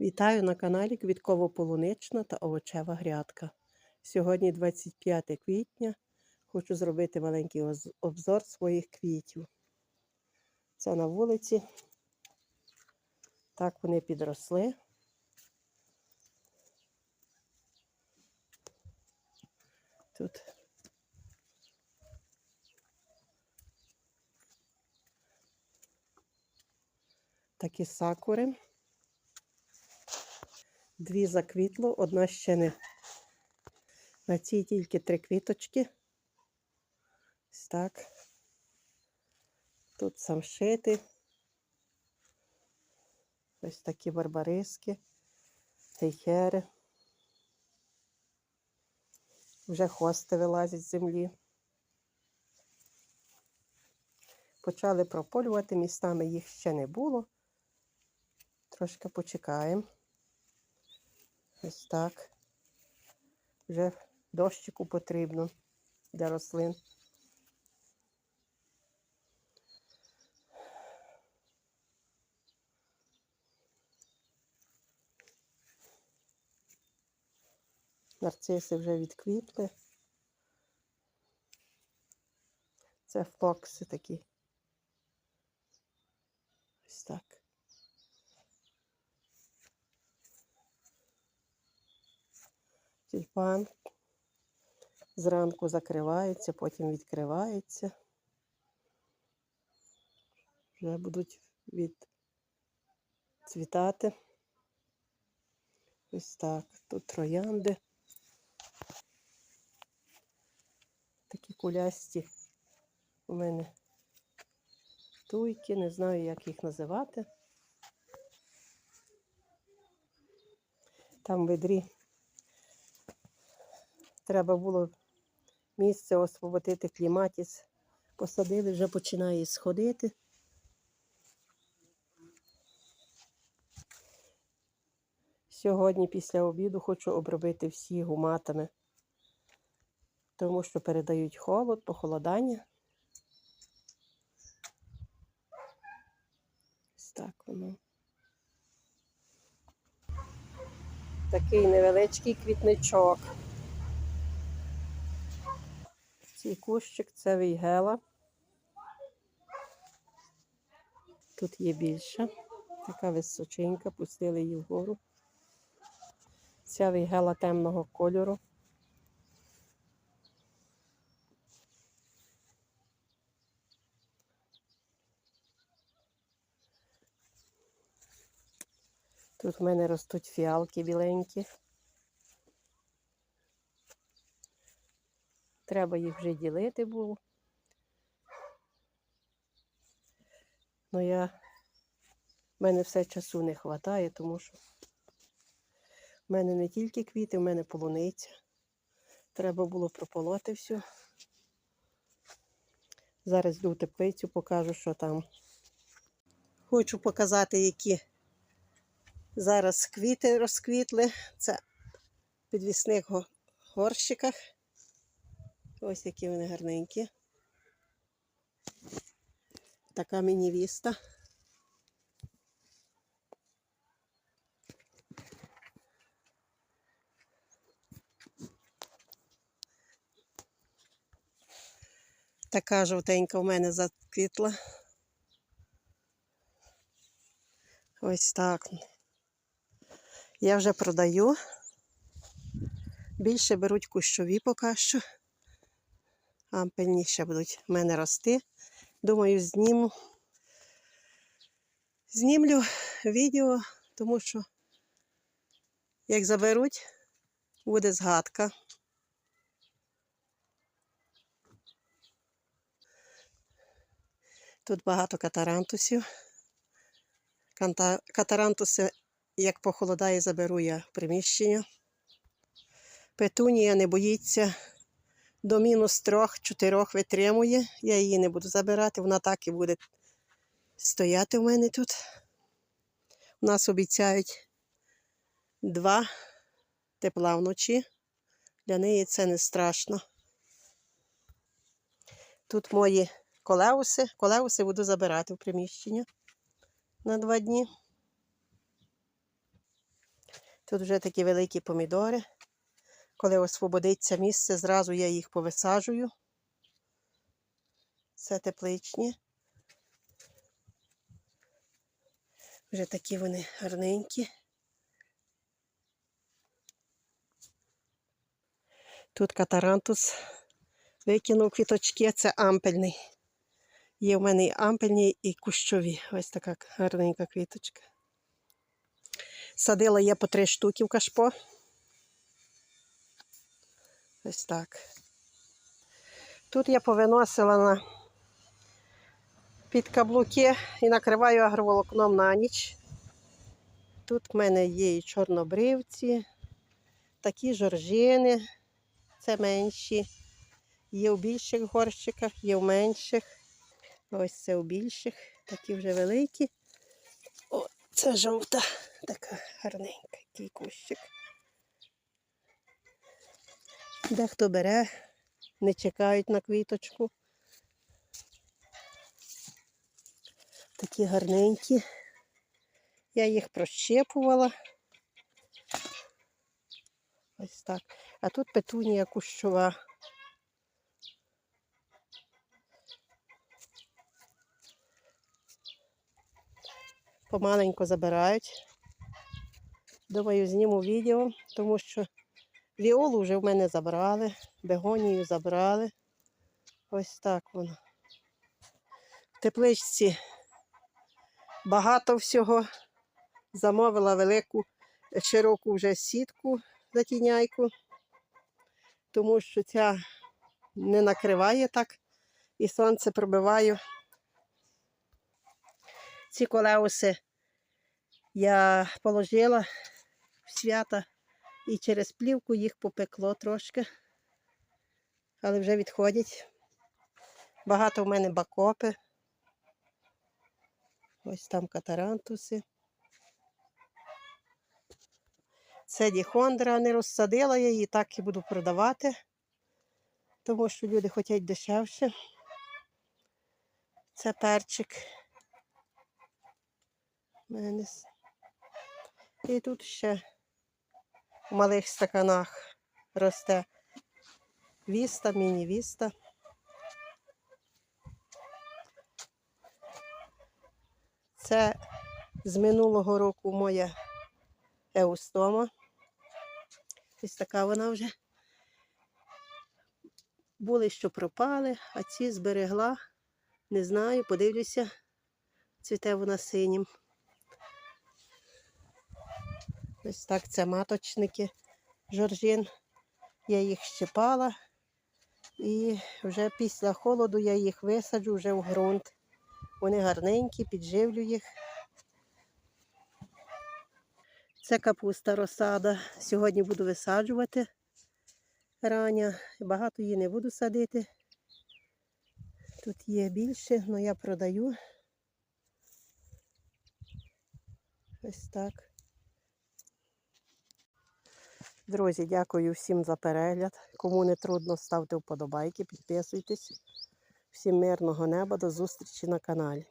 Вітаю на каналі Квітково-полунична та овочева грядка. Сьогодні 25 квітня. Хочу зробити маленький обзор своїх квітів. Це на вулиці. Так вони підросли. Тут такі сакури. Дві заквітло, одна ще не. На цій тільки три квіточки. Ось так. Тут самшити. Ось такі барбариски, гейхери. Вже хости вилазять з землі. Почали прополювати, містами їх ще не було. Трошки почекаємо. Ось так. Вже дощику потрібно для рослин. Нарциси вже відквітли. Це флокси такі. Ось так. Тюльпан зранку закривається, потім відкривається. Вже будуть відцвітати. Ось так. Тут троянди. Такі кулясті у мене туйки, не знаю, як їх називати. Там в відрі треба було місце освободити кліматіс. Посадили, вже починає сходити. Сьогодні після обіду хочу обробити всі гуматами, тому що передають холод, похолодання. Ось так воно. Такий невеличкий квітничок. Цей кущик це вейгела. Тут є більше. Така височенька, пустили її вгору. Ця вейгела темного кольору. Тут в мене ростуть фіалки біленькі. Треба їх вже ділити було. Ну я в мене все часу не вистачає, тому що в мене не тільки квіти, в мене полуниця. Треба було прополоти все. Зараз йду теплицю, покажу, що там. Хочу показати, які зараз квіти розквітли. Це в підвісних горщиках. Ось які вони гарненькі. Така міні-віста. Така жовтенька в мене заквітла. Ось так. Я вже продаю. Більше беруть кущові поки що. Ампельні ще будуть в мене рости. Думаю, зніму. Знімлю відео, тому що як заберуть, буде згадка. Тут багато катарантусів. Катарантуси, як похолодає, заберу я приміщення. Петунія не боїться до мінус трьох-чотирьох витримує. Я її не буду забирати, вона так і буде стояти в мене тут. У нас обіцяють два тепла вночі. Для неї це не страшно. Тут мої колеуси. Колеуси буду забирати в приміщення на два дні. Тут вже такі великі помідори. Коли освободиться місце, зразу я їх повисаджую. Це тепличні. Вже такі вони гарненькі. Тут катарантус викинув квіточки, це ампельний. Є в мене і ампельні, і кущові. Ось така гарненька квіточка. Садила я по три штуки в кашпо. Ось так. Тут я повиносила на під каблуки і накриваю агроволокном на ніч. Тут в мене є і чорнобривці, такі жоржини, це менші. Є в більших горщиках, є в менших. Ось це у більших, такі вже великі. О, це жовта, така гарненька, який кущик. Дехто бере, не чекають на квіточку. Такі гарненькі. Я їх прощепувала. Ось так. А тут петунія кущова. Помаленько забирають. Думаю, зніму відео, тому що віолу вже в мене забрали, бегонію забрали. Ось так воно. В тепличці багато всього. Замовила велику, широку вже сітку затіняйку, тому що ця не накриває так і сонце пробиваю. Ці колеуси я положила в свята і через плівку їх попекло трошки, але вже відходять. Багато в мене бакопи. Ось там катарантуси. Це діхондра, не розсадила я її, так і буду продавати, тому що люди хочуть дешевше. Це перчик. І тут ще в малих стаканах росте віста, міні-віста. Це з минулого року моя еустома. Ось така вона вже. Були, що пропали, а ці зберегла. Не знаю, подивлюся, цвіте вона синім. Ось так це маточники жоржин. Я їх щипала і вже після холоду я їх висаджу вже в ґрунт. Вони гарненькі, підживлю їх. Це капуста розсада. Сьогодні буду висаджувати рання. Багато її не буду садити. Тут є більше, але я продаю. Ось так. Друзі, дякую всім за перегляд. Кому не трудно, ставте вподобайки, підписуйтесь. Всім мирного неба, до зустрічі на каналі.